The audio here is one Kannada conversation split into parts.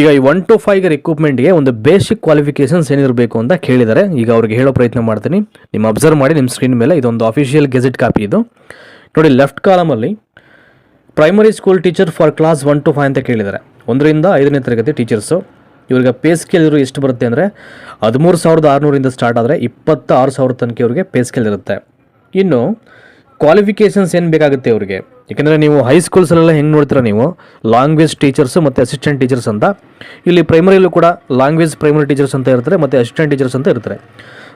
ಈಗ ಈ ಒನ್ ಟು ಫೈವ್ ರಿಕ್ರೂಟ್ಮೆಂಟ್ಗೆ ಒಂದು ಬೇಸಿಕ್ ಕ್ವಾಲಿಫಿಕೇಶನ್ಸ್ ಏನಿರಬೇಕು ಅಂತ ಕೇಳಿದ್ದಾರೆ ಈಗ ಅವ್ರಿಗೆ ಹೇಳೋ ಪ್ರಯತ್ನ ಮಾಡ್ತೀನಿ. ನಿಮ್ಮ ಅಬ್ಸರ್ವ್ ಮಾಡಿ, ನಿಮ್ಮ ಸ್ಕ್ರೀನ್ ಮೇಲೆ ಇದೊಂದು ಅಫಿಷಿಯಲ್ ಗೆಜೆಟ್ ಕಾಪಿ ಇದು. ನೋಡಿ left ಕಾಲಮಲ್ಲಿ primary school teacher for class one to five ಅಂತ ಕೇಳಿದ್ದಾರೆ ಒಂದರಿಂದ ಐದನೇ ತರಗತಿ ಟೀಚರ್ಸು ಇವ್ರಿಗೆ ಪೇ ಸ್ಕೇಲ್ ಇರೋ ಎಷ್ಟು ಬರುತ್ತೆ ಅಂದರೆ ಹದಿಮೂರು ಸಾವಿರದ ಆರುನೂರಿಂದ ಸ್ಟಾರ್ಟ್ ಆದರೆ ಇಪ್ಪತ್ತಾರು ಸಾವಿರ ತನಕ ಇವ್ರಿಗೆ ಪೇ ಸ್ಕೇಲ್ ಇರುತ್ತೆ. ಇನ್ನು ಕ್ವಾಲಿಫಿಕೇಷನ್ಸ್ ಏನು ಬೇಕಾಗುತ್ತೆ ಅವರಿಗೆ? ಯಾಕೆಂದರೆ ನೀವು ಹೈಸ್ಕೂಲ್ಸಲ್ಲೆಲ್ಲ ಹೆಂಗೆ ನೋಡ್ತೀರ ನೀವು? ಲಾಂಗ್ವೇಜ್ ಟೀಚರ್ಸು ಮತ್ತು ಅಸಿಸ್ಟೆಂಟ್ ಟೀಚರ್ಸ್ ಅಂತ. ಇಲ್ಲಿ ಪ್ರೈಮರಿಯಲ್ಲೂ ಕೂಡ ಲಾಂಗ್ವೇಜ್ ಪ್ರೈಮರಿ ಟೀಚರ್ಸ್ ಅಂತ ಇರ್ತಾರೆ, ಮತ್ತು ಅಸಿಸ್ಟೆಂಟ್ ಟೀಚರ್ಸ್ ಅಂತ ಇರ್ತಾರೆ.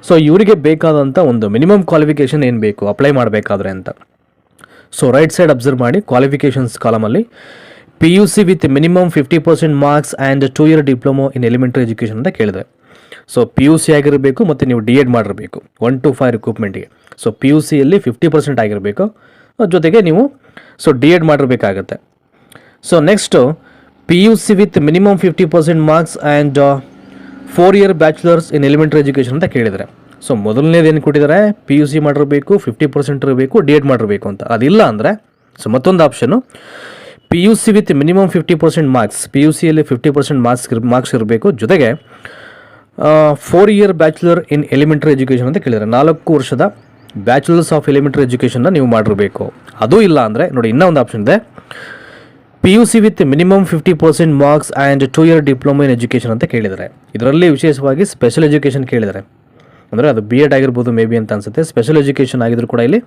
ಸೊ ಇವರಿಗೆ ಬೇಕಾದಂಥ ಒಂದು ಮಿನಿಮಮ್ ಕ್ವಾಲಿಫಿಕೇಷನ್ ಏನು ಬೇಕು? ಅಪ್ಲೈ ಮಾಡಬೇಕಾದ್ರೆ ಅಂತ. ಸೊ ರೈಟ್ ಸೈಡ್ ಅಬ್ಸರ್ವ್ ಮಾಡಿ qualifications ಕಾಲಮಲ್ಲಿ P U C with minimum fifty percent marks and two year diploma in elementary education ಅಂತ ಕೇಳಿದೆ ಸೊ ಪಿ ಯು ಸಿ ಆಗಿರಬೇಕು, ಮತ್ತು ನೀವು ಡಿ ಎಡ್ ಮಾಡಿರಬೇಕು. ಒನ್ ಟು ಫೈವ್ ರಿಕ್ರೂಟ್ಮೆಂಟ್ಗೆ ಸೊ ಪಿ ಯು ಸಿಯಲ್ಲಿ ಫಿಫ್ಟಿ ಪರ್ಸೆಂಟ್ ಆಗಿರಬೇಕು. ಜೊತೆಗೆ ನೀವು so D Ed ಮಾಡಿರಬೇಕಾಗತ್ತೆ. So next P U C with minimum fifty percent marks and four year bachelors in elementary education ಅಂತ ಕೇಳಿದರೆ. ಸೊ ಮೊದಲನೇದು ಏನು ಕೊಟ್ಟಿದ್ದಾರೆ? ಪಿ ಯು ಸಿ ಮಾಡಿರಬೇಕು ಫಿಫ್ಟಿ ಪರ್ಸೆಂಟ್ ಇರಬೇಕು ಡಿ ಎಡ್ ಮಾಡಿರಬೇಕು ಅಂತ. ಅದಿಲ್ಲ ಅಂದರೆ ಸೊ ಮತ್ತೊಂದು option P U C with minimum fifty percent marks P U ಸಿಯಲ್ಲಿ ಫಿಫ್ಟಿ ಪರ್ಸೆಂಟ್ ಮಾರ್ಕ್ಸ್ ಮಾರ್ಕ್ಸ್ ಇರಬೇಕು. ಜೊತೆಗೆ four year bachelor in elementary education ಅಂತ ಕೇಳಿದ್ದಾರೆ ನಾಲ್ಕು ವರ್ಷದ ಬ್ಯಾಚುಲರ್ಸ್ ಆಫ್ ಎಲಿಮೆಂಟ್ರಿ ಎಜುಕೇಷನ್ನ ನೀವು ಮಾಡಿರಬೇಕು. ಅದು ಇಲ್ಲ ಅಂದರೆ, ನೋಡಿ, ಇನ್ನೂ ಒಂದು ಆಪ್ಷನ್ ಇದೆ. P U C with minimum fifty percent marks and two year diploma in education ಅಂತ ಕೇಳಿದ್ದಾರೆ ಇದರಲ್ಲಿ ವಿಶೇಷವಾಗಿ ಸ್ಪೆಷಲ್ ಎಜುಕೇಷನ್ ಕೇಳಿದ್ದಾರೆ ಅಂದರೆ ಅದು ಬಿ ಎಡ್ ಆಗಿರ್ಬೋದು ಮೇ ಬಿ ಅಂತ ಅನ್ಸುತ್ತೆ. ಸ್ಪೆಷಲ್ ಎಜುಕೇಷನ್ ಆಗಿದ್ರು ಕೂಡ ಇಲ್ಲಿ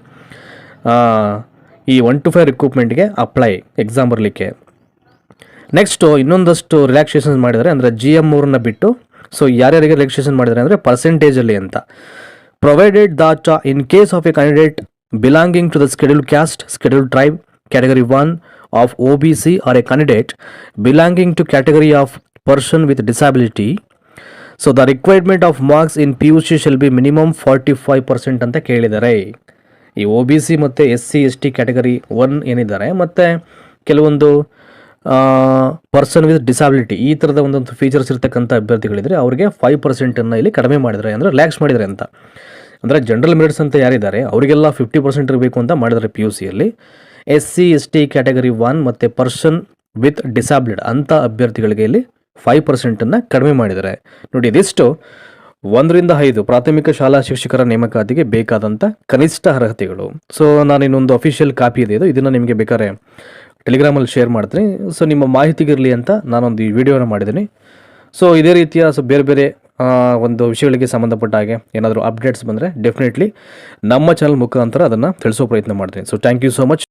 ಈ ಒನ್ ಟು ಫೈವ್ ರಿಕ್ರೂಟ್ಮೆಂಟ್ಗೆ ಅಪ್ಲೈ ಎಕ್ಸಾಮ್ ಬರಲಿಕ್ಕೆ. ನೆಕ್ಸ್ಟು ಇನ್ನೊಂದಷ್ಟು ರಿಲ್ಯಾಕ್ಸೇಷನ್ ಮಾಡಿದರೆ, ಅಂದರೆ ಜಿ ಎಂ ಅವ್ರನ್ನ ಬಿಟ್ಟು ಸೊ ಯಾರ್ಯಾರಿಗೆ ರಿಲ್ಯಾಕ್ಸೇಷನ್ ಮಾಡಿದರೆ ಅಂದರೆ ಪರ್ಸೆಂಟೇಜಲ್ಲಿ ಅಂತ. That in case of a candidate belonging to the schedule caste schedule tribe category one of O B C or a candidate belonging to category of person with disability so the requirement of marks in P U C shall be minimum forty five percent ಅಂತ ಕೇಳಿದ್ದಾರೆ. ಈ ಒ ಬಿ ಸಿ ಮತ್ತು S C S T category one ಏನಿದ್ದಾರೆ, ಮತ್ತು ಕೆಲವೊಂದು ಪರ್ಸನ್ ವಿತ್ ಡಿಸಾಬಿಲಿಟಿ ಈ ಥರದ ಒಂದೊಂದು ಫೀಚರ್ಸ್ ಇರ್ತಕ್ಕಂಥ ಅಭ್ಯರ್ಥಿಗಳಿದ್ರೆ ಅವರಿಗೆ ಫೈವ್ ಪರ್ಸೆಂಟನ್ನು ಇಲ್ಲಿ ಕಡಿಮೆ ಮಾಡಿದ್ದಾರೆ ಅಂದರೆ ರಿಲ್ಯಾಕ್ಸ್ ಮಾಡಿದರೆ ಅಂತ. ಅಂದರೆ ಜನರಲ್ ಮೆರಿಟ್ಸ್ ಅಂತ ಯಾರಿದ್ದಾರೆ, ಅವರಿಗೆಲ್ಲ ಫಿಫ್ಟಿ ಪರ್ಸೆಂಟ್ ಇರಬೇಕು ಅಂತ ಮಾಡಿದ್ದಾರೆ ಪಿ ಯು ಸಿಯಲ್ಲಿ S C S T category one ಮತ್ತು ಪರ್ಸನ್ ವಿತ್ ಡಿಸಾಬಿಲಿಡ್ ಅಂಥ ಅಭ್ಯರ್ಥಿಗಳಿಗೆ ಇಲ್ಲಿ ಫೈವ್ ಪರ್ಸೆಂಟನ್ನು ಕಡಿಮೆ ಮಾಡಿದ್ದಾರೆ. ನೋಡಿ, ಇದಿಷ್ಟು ಒಂದರಿಂದ ಐದು ಪ್ರಾಥಮಿಕ ಶಾಲಾ ಶಿಕ್ಷಕರ ನೇಮಕಾತಿಗೆ ಬೇಕಾದಂಥ ಕನಿಷ್ಠ ಅರ್ಹತೆಗಳು. ಸೊ ನಾನು ಇನ್ನೊಂದು ಅಫಿಷಿಯಲ್ ಕಾಪಿ ಇದೆ ಇದು. ಇದನ್ನು ನಿಮಗೆ ಬೇಕಾದ್ರೆ ಟೆಲಿಗ್ರಾಮಲ್ಲಿ ಶೇರ್ ಮಾಡ್ತೀನಿ. ಸೊ ನಿಮ್ಮ ಮಾಹಿತಿಗಿರಲಿ ಅಂತ ನಾನೊಂದು ಈ ವಿಡಿಯೋನ ಮಾಡಿದ್ದೀನಿ. ಸೊ ಇದೇ ರೀತಿಯ ಸೊ ಬೇರೆ ಬೇರೆ ಒಂದು ವಿಷಯಗಳಿಗೆ ಸಂಬಂಧಪಟ್ಟ ಹಾಗೆ ಏನಾದರೂ ಅಪ್ಡೇಟ್ಸ್ ಬಂದರೆ ಡೆಫಿನೆಟ್ಲಿ ನಮ್ಮ ಚಾನಲ್ ಮುಖಾಂತರ ಅದನ್ನು ತಿಳಿಸೋ ಪ್ರಯತ್ನ ಮಾಡ್ತೀನಿ. So thank you so much